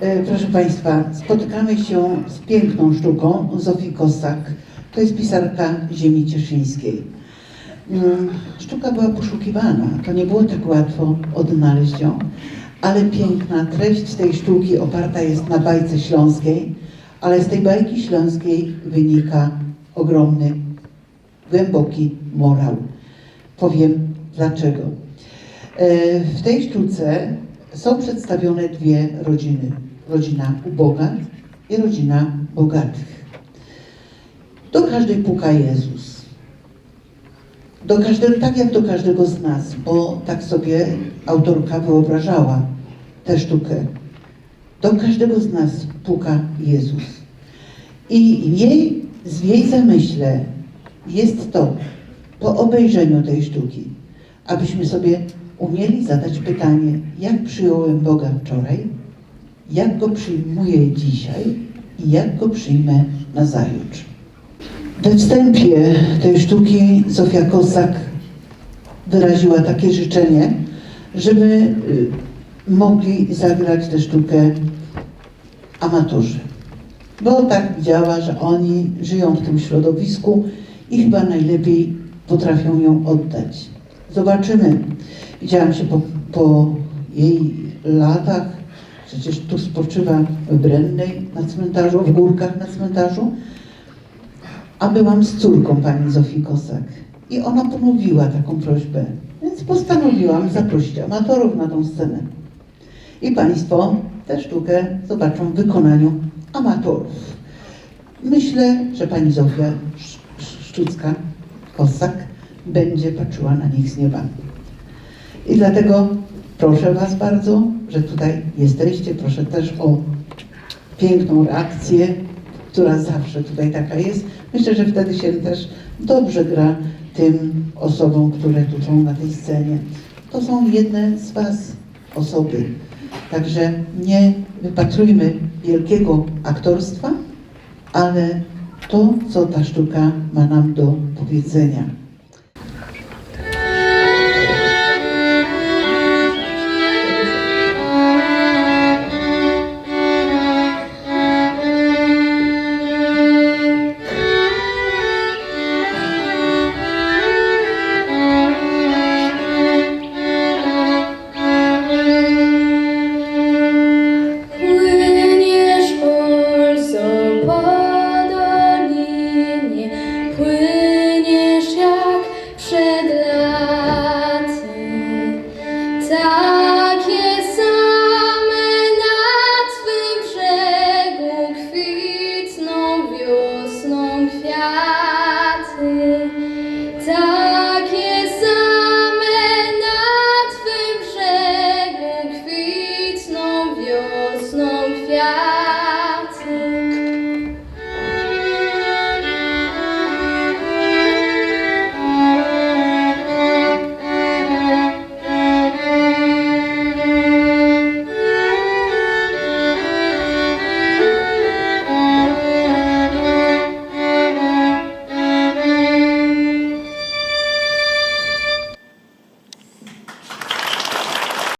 E, Proszę Państwa, spotykamy się z piękną sztuką Zofii Kosak. To jest pisarka ziemi cieszyńskiej. Mm, Sztuka była poszukiwana, to nie było tak łatwo odnaleźć ją, ale piękna treść tej sztuki oparta jest na bajce śląskiej, ale z tej bajki śląskiej wynika ogromny, głęboki morał. Powiem dlaczego. E, W tej sztuce są przedstawione dwie rodziny. Rodzina uboga i rodzina bogatych. Do każdej puka Jezus. Do każdego, tak jak do każdego z nas, bo tak sobie autorka wyobrażała tę sztukę. Do każdego z nas puka Jezus. I jej, w jej zamyśle jest to, po obejrzeniu tej sztuki, abyśmy sobie umieli zadać pytanie, jak przyjąłem Boga wczoraj, jak Go przyjmuję dzisiaj i jak Go przyjmę nazajutrz. We wstępie tej sztuki Zofia Kosak wyraziła takie życzenie, żeby y, mogli zagrać tę sztukę amatorzy. Bo tak widziała, że oni żyją w tym środowisku i chyba najlepiej potrafią ją oddać. Zobaczymy. Widziałam się po, po jej latach, przecież tu spoczywa w Brennej na cmentarzu, w górkach na cmentarzu, a byłam z córką pani Zofii Kosak. I ona pomówiła taką prośbę, więc postanowiłam zaprosić amatorów na tą scenę. I Państwo tę sztukę zobaczą w wykonaniu amatorów. Myślę, że pani Zofia Sz- Sz- Szczucka, Kosak, będzie patrzyła na nich z nieba. I dlatego proszę Was bardzo, że tutaj jesteście. Proszę też o piękną reakcję, która zawsze tutaj taka jest. Myślę, że wtedy się też dobrze gra tym osobom, które tu są na tej scenie. To są jedne z Was osoby. Także nie wypatrujmy wielkiego aktorstwa, ale to, co ta sztuka ma nam do powiedzenia.